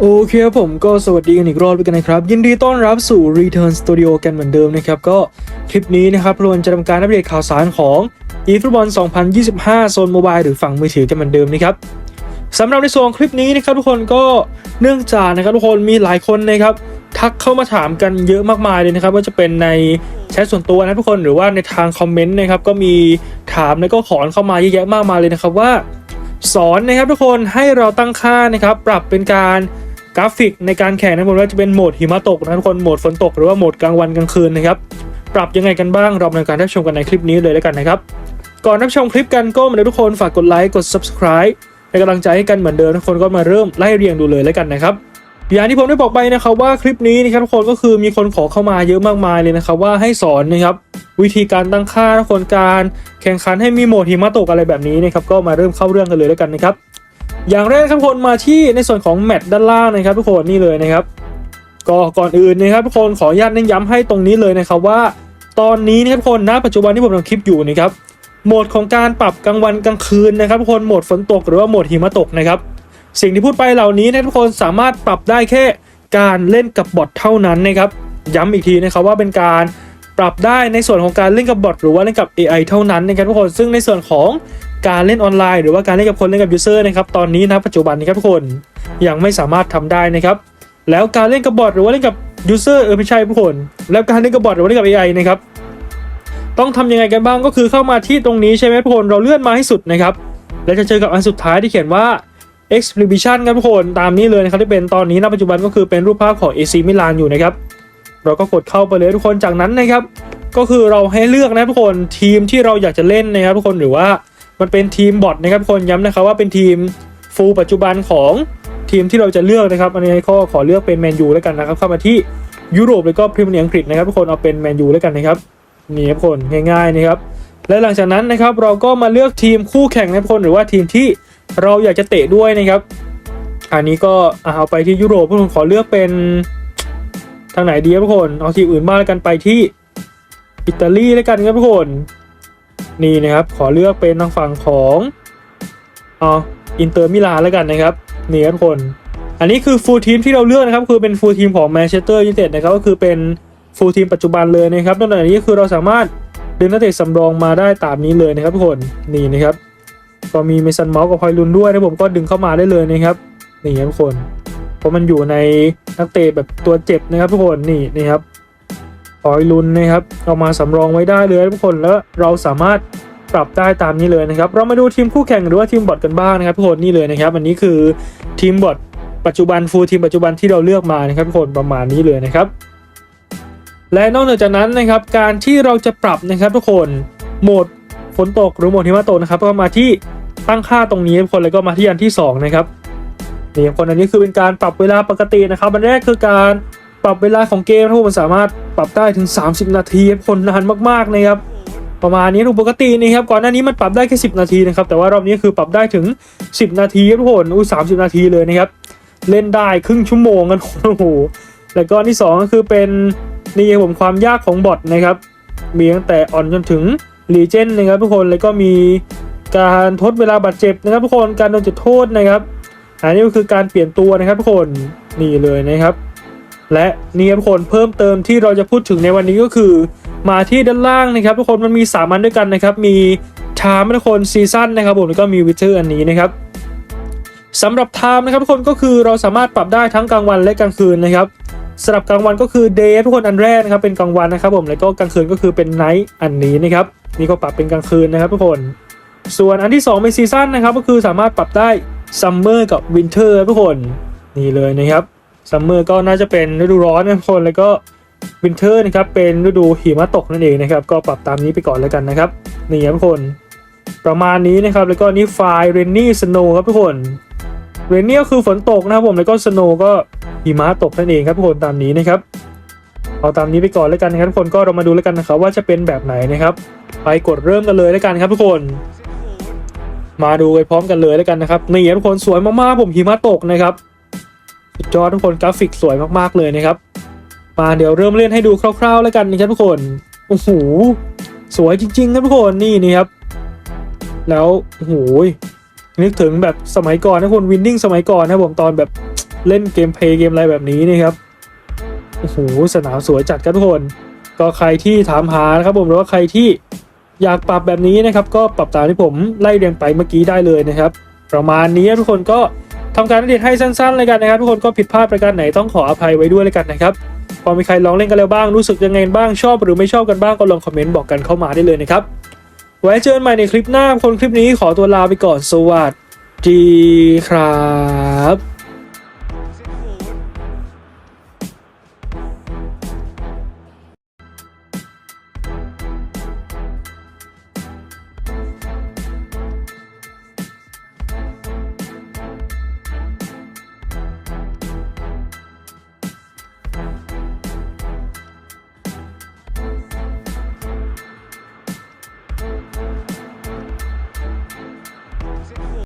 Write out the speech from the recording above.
โอเคครับผมก็สวัสดีกันอีกรอบด้วยกันนะครับ ยินดีต้อนรับสู่ Return Studio กันเหมือนเดิมนะครับ ก็คลิปนี้นะครับเราจะทำการอัปเดตข่าวสารของ eFootball 2025 โซนโมบายหรือฝั่งมือถือกันเหมือนเดิมนะครับสำหรับในส่วนคลิปนี้นะครับทุกคนก็เนื่องจากนะครับทุกคนมีหลายคนนะครับทักเข้ามาถามกันเยอะมากมายเลยนะครับว่าจะเป็นในแชทส่วนตัวนะทุกคนหรือว่าในทางคอมเมนต์นะครับก็มีถามแล้วก็ขอนเข้ามาเยอะแยะมากมายเลยนะครับว่า สอนนะครับทุกคนให้เราตั้งค่านะครับ ปรับเป็นการกราฟิกในการแข่งนะผมว่าจะเป็นโหมดหิมะตกนะทุกคนโหมดฝนตกหรือว่าโหมดกลางวันกลางคืนนะครับ ปรับยังไงกันบ้างเราในการรับชมกันในคลิปนี้เลยแล้วกันนะครับ ก่อนรับชมคลิปกันก็มาเลยทุกคนฝากกดไลค์กด subscribe เป็นกำลังใจให้กันเหมือนเดิมทุกคนก็มาเริ่มไล่เรียงดูเลยแล้วกันนะครับ อย่างที่ผมได้บอกไปนะครับว่าคลิปนี้นะครับทุกคนก็คือมีคนขอเข้ามาเยอะมากมายเลยนะครับว่าให้สอนนะครับวิธีการตั้งค่าทุกคนการแข่งขันให้มีโหมดหิมะตกอะไรแบบนี้นะครับก็มาเริ่มเข้าเรื่องกันเลยแล้วกันนะครับอย่างแรกครับทุกคนมาที่ในส่วนของแมตช์ด้านล่างนะครับ ทุกคนนี่เลยนะครับก็ก่อนอื่นนะครับทุกคนขออนุญาตเน้นย้ำให้ตรงนี้เลยนะครับว่า ตอนนี้นะครับทุกคนณปัจจุบันที่ผมทำคลิปอยู่นะครับโหมดของการปรับกลางวันกลางคืนนะครับทุกคนโหมดฝนตกหรือว่าโหมดหิมะตกนะครับ สิ่งที่พูดไปเหล่านี้นะทุกคนสามารถปรับได้แค่การเล่นกับบอทเท่านั้นนะครับย้ำอีกทีนะครับว่าเป็นการปรับได้ในส่วนของการเล่นกับบอทหรือว่าเล่นกับ AI เท่านั้นนะครับทุกคนซึ่งในส่วนของการเล่นออนไลน์หรือว่าการเล่นกับคนเล่นกับยูเซอร์นะครับตอนนี้นะปัจจุบันนี้ครับทุกคนยังไม่สามารถทำได้นะครับแล้วการเล่นกับบอทหรือว่าเล่นกับยูเซอร์เออไม่ใช่ทุกคน แล้วการเล่นกับบอทหรือว่าเล่นกับ AI นะครับต้องทำยังไงกันบ้างก็คือเข้ามาที่ตรงนี้ใช่ไหมทุกคนเราเลื่อนมาให้สุดนะครับแล้วจะเจอกับอันสุดท้ายที่เขียนว่า Exhibition ครับทุกคนตามนี้เลยนะครับที่เป็นตอนนี้ณปัจจุบันก็คือเป็นรูปภาพของ AC มิลานอยู่นะครับเราก็กดเข้าไปเลยทุกคนจากนั้นนะครับก็คือเราให้เลือกนะทุกคนทีมที่เราอยากจะเล่นนะครับทุกคนหรือว่ามันเป็นทีมบอทนะครับทุกคนย้ำนะครับว่าเป็นทีมฟูลปัจจุบันของทีมที่เราจะเลือกนะครับอันนี้ก็ขอเลือกเป็นแมนยูแล้วกันนะครับเข้ามาที่ยุโรปแล้วก็พรีเมียร์อังกฤษนะครับทุกคนเอาเป็นแมนยูแล้วกันนะครับนี่ครับทุกคนง่ายๆนะครับและหลังจากนั้นนะครับเราก็มาเลือกทีมคู่แข่งนะครับทุกคนหรือว่าทีมที่ เราอยากจะเตะด้วยนะครับ อันนี้ก็เอาไปที่ยุโรปทุกคนขอเลือกเป็นทางไหนดีครับทุกคนเอาทีมอื่นบ้าแล้วกันไปที่อิตาลีแล้วกันครับทุกคนนี่นะครับ ขอเลือกเป็นทางฝั่งของเอาอินเตอร์มิลานแล้วกันนะครับนี่ครับทุกคน อันนี้คือฟูลทีมที่เราเลือกนะครับ คือเป็นฟูลทีมของแมนเชสเตอร์ยูไนเต็ดนะครับก็คือเป็นฟูลทีมปัจจุบันเลยนะครับนอกจากนี้คือเราสามารถดึงนักเตะสำรองมาได้ตามนี้เลยนะครับทุกคนนี่นะครับ ก็มีเมสันเมาส์กับพอยลุนด้วยนะผมก็ดึงเข้ามาได้เลยนะครับนี่ครับทุกคน เพราะมันอยู่ในนักเตะแบบตัวเจ็บนะครับทุกคนนี่นี่ครับพอยลุนนะครับเอามาสำรองไว้ได้เลยทุกคนแล้วเราสามารถปรับได้ตามนี้เลยนะครับ เรามาดูทีมคู่แข่งหรือว่าทีมบอทกันบ้างนะครับทุกคนนี่เลยนะครับ อันนี้คือทีมบอทปัจจุบันฟูลทีมปัจจุบันที่เราเลือกมานะครับทุกคนประมาณนี้เลยนะครับ และนอกเหนือจากนั้นนะครับการที่เราจะปรับนะครับทุกคนโหมด ฝนตกหรือโหมดหิมะตกนะครับ ก็มาที่ตั้งค่าตรงนี้ทุกคนแล้วก็มาที่อันที่ 2 นะครับนี่ครับคนอันนี้คือเป็นการปรับเวลาปกตินะครับอันแรกคือการปรับเวลาของเกมทุกคนสามารถปรับได้ถึง 30 นาทีคนนานมากๆนะครับประมาณนี้ถูกปกตินี่ครับก่อนหน้านี้มันปรับได้แค่ 10 นาทีนะครับแต่ว่ารอบนี้คือปรับได้ถึง 10 นาทีทุกคนอุ้ย30นาทีเลยนะครับเล่นได้ครึ่งชั่วโมงกันโอ้โหแล้วก็อันที่สองก็คือเป็นนี่ผมความยากของบอทนะครับมีตั้งแต่อ่อนจนถึง รีเจนนะครับทุกคนแล้วก็มีการทดเวลาบาดเจ็บนะครับ ทุกคนการโดนจุดโทษนะครับอันนี้ก็คือการเปลี่ยนตัวนะครับทุกคนนี่เลยนะครับ และนี่ครับทุกคนเพิ่มเติมที่เราจะพูดถึงในวันนี้ก็คือ มาที่ด้านล่างนะครับ ทุกคนมันมี3อันด้วยกันนะครับ มีไทม์ทุกคนซีซั่นนะครับผมแล้วก็มีวิเทอร์อันนี้นะครับสำหรับไทม์นะครับทุกคนก็คือเราสามารถปรับได้ทั้งกลางวันและกลางคืนนะครับสำหรับกลางวันก็คือ day ทุกคนอันแรกนะครับเป็นกลางวันนะครับผมแล้วก็กลางคืนก็คือเป็น night อันนี้นะครับ นี่ก็ปรับเป็นกลางคืนนะครับทุกคน ส่วนอันที่ 2 เป็นซีซั่นนะครับก็คือสามารถปรับได้ซัมเมอร์กับวินเทอร์ทุกคนนี่เลยนะครับซัมเมอร์ก็น่าจะเป็นฤดูร้อนนะทุกคนแล้วก็วินเทอร์นะครับเป็นฤดูหิมะตกนั่นเองนะครับก็ปรับตามนี้ไปก่อนแล้วกันนะครับนี่ครับทุกคน ประมาณนี้นะครับแล้วก็นี่ไฟล์เรนนี่สโนครับทุกคนเรนนี่ก็คือฝนตกนะครับผมแล้วก็สโนก็หิมะตกนั่นเองครับทุกคนตามนี้นะครับ เอาตามนี้ไปก่อนแล้วกันนะครับทุกคนก็เรามาดูแล้วกันนะครับว่าจะเป็นแบบไหนนะครับไปกดเริ่มกันเลยแล้วกันครับทุกคน มาดูไปพร้อมกันเลยแล้วกันนะครับนี่ทุกคนสวยมากๆผมหิมะตกนะครับสุดยอทุกคนกราฟิกสวยมากๆเลยนะครับ มาเดี๋ยวเริ่มเล่นให้ดูคร่าว ๆ แล้วกันนะครับทุกคนโอ้โหสวยจริงๆครับทุกคนนี่นี่ครับ แล้วโอ้โหนึกถึงแบบสมัยก่อนนะคนวินนิ่งสมัยก่อนนะผมตอนแบบเล่นเกมเพลย์เกมอะไรแบบนี้นี่ครับ โอ้โหสนามสวยจัดครับทุกคน ก็ใครที่ถามหานะครับผมหรือว่าใครที่อยากปรับแบบนี้นะครับ ก็ปรับตามที่ผมไล่เรียงไปเมื่อกี้ได้เลยนะครับ ประมาณนี้ทุกคนก็ทำการอัปเดตให้สั้นๆเลยกันนะครับ ทุกคนก็ผิดพลาดประการไหนต้องขออภัยไว้ด้วยเลยกันนะครับพอมีใครลองเล่นกันแล้วบ้างรู้สึกยังไงบ้างชอบหรือไม่ชอบกันบ้างก็ลองคอมเมนต์บอกกันเข้ามาได้เลยนะครับไว้เจอกันใหม่ในคลิปหน้าคนคลิปนี้ขอตัวลาไปก่อนสวัสดีครับ